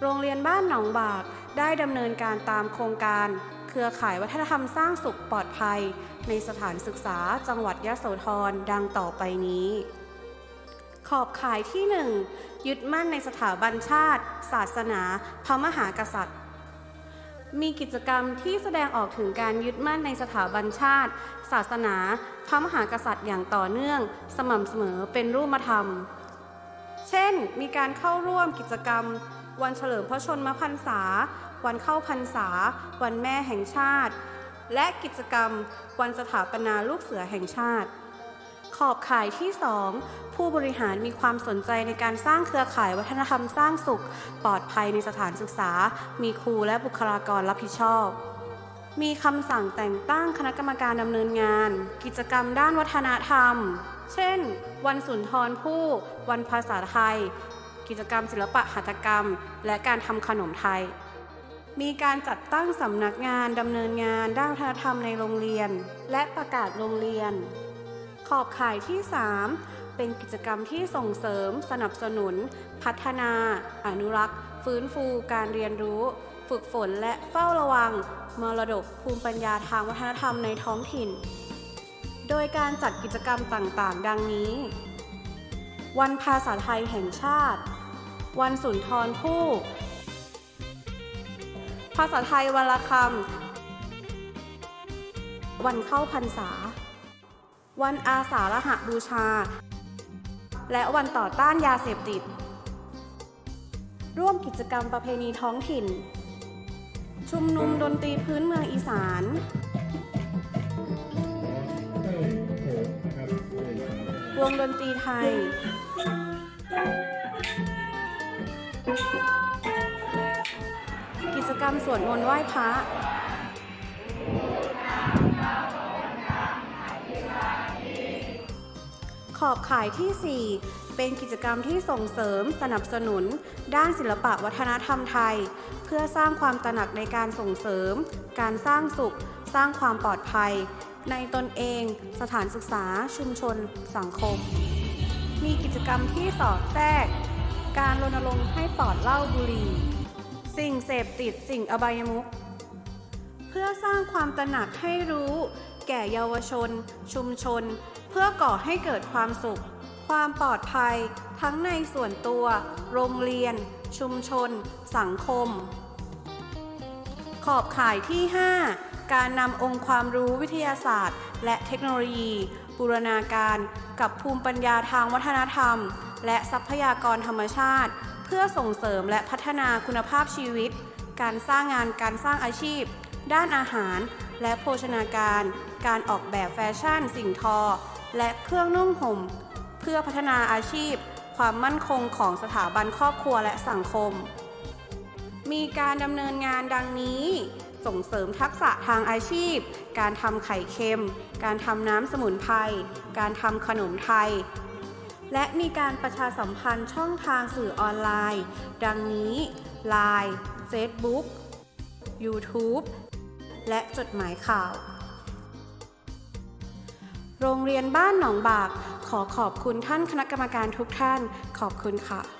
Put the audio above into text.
โรงเรียนบ้านหนองบากได้ดำเนินการตามโครงการ เครือข่ายวัฒนธรรมสร้างสุขปลอดภัย ในสถานศึกษาจังหวัดยะโสธรดังต่อไปนี้ ขอบข่ายที่ 1 ยึดมั่นในสถาบันชาติ ศาสนา พระมหากษัตริย์ มีกิจกรรมที่แสดงออกถึงการยึดมั่นในสถาบันชาติ ศาสนา พระมหากษัตริย์อย่างต่อเนื่อง สม่ำเสมอเป็นรูปธรรม เช่น มีการเข้าร่วมกิจกรรม วันเฉลิมพระชนมพรรษา วันเข้าพรรษา วันแม่แห่งชาติ และกิจกรรมวันสถาปนาลูกเสือแห่งชาติ ขอบข่ายที่ 2 ผู้บริหารมีความสนใจในการสร้างเครือข่ายวัฒนธรรมสร้างสุข ปลอดภัยในสถานศึกษา มีครูและบุคลากรรับผิดชอบมีคำสั่งแต่งตั้งคณะกรรมการดำเนินงาน กิจกรรมด้านวัฒนธรรม เช่น วันสุนทรภู่ วันภาษาไทย กิจกรรมศิลปะหัตถกรรม และการทำขนมไทย มีการจัดตั้งสำนักงานดำเนินงานด้านวัฒนธรรมในโรงเรียน และประกาศโรงเรียน ขอบข่ายที่ 3 เป็นกิจกรรมที่ส่งเสริม สนับสนุน พัฒนา อนุรักษ์ ฟื้นฟูการเรียนรู้ ฝึกฝนและเฝ้าระวัง มรดกภูมิปัญญาทางวัฒนธรรมในท้องถิ่น โดยการจัดกิจกรรมต่างๆ ดังนี้วันภาษาไทยแห่งชาติ วันสุนทรภู่ ภาษาไทยวันละคำ วันเข้าพรรษา วันอาสาฬหบูชา และวันต่อต้านยาเสพติด ร่วมกิจกรรมประเพณีท้องถิ่น ชุมนุมดนตรีพื้นเมืองอีสานวงดนตรีไทย กิจกรรมสวดมนต์ไหว้พระขอบข่ายที่ 4 เป็นกิจกรรมที่ส่งเสริมสนับสนุน ด้านศิลปะวัฒนธรรมไทย เพื่อสร้างความตระหนักในการส่งเสริม การสร้างสุข สร้างความปลอดภัย ในตนเอง สถานศึกษา ชุมชน สังคม มีกิจกรรมที่สอดแทรก การรณรงค์ให้ปลอดเหล้าบุหรี่ สิ่งเสพติดสิ่งอบายมุขเพื่อสร้างความตระหนักให้รู้ แก่เยาวชน ชุมชน เพื่อก่อให้เกิดความสุข ความปลอดภัย ทั้งในส่วนตัว โรงเรียน ชุมชน สังคม ขอบข่ายที่ 5 การนำองค์ความรู้วิทยาศาสตร์ และเทคโนโลยี บูรณาการกับภูมิปัญญาทางวัฒนธรรม และทรัพยากรธรรมชาติ เพื่อส่งเสริมและพัฒนาคุณภาพชีวิต การสร้างงานการสร้างอาชีพ ด้านอาหาร และโภชนาการ การออกแบบแฟชั่น สิ่งทอ และเครื่องนุ่งห่ม เพื่อพัฒนาอาชีพ ความมั่นคงของสถาบันครอบครัวและสังคม มีการดำเนินงานดังนี้ ส่งเสริมทักษะทางอาชีพ การทำไข่เค็ม การทำน้ำสมุนไพร การทำขนมไทย และมีการประชาสัมพันธ์ช่องทางสื่อออนไลน์ ดังนี้ Line Facebook YouTube และจดหมายข่าว โรงเรียนบ้านหนองบาก ขอขอบคุณท่านคณะกรรมการทุกท่าน ขอบคุณค่ะ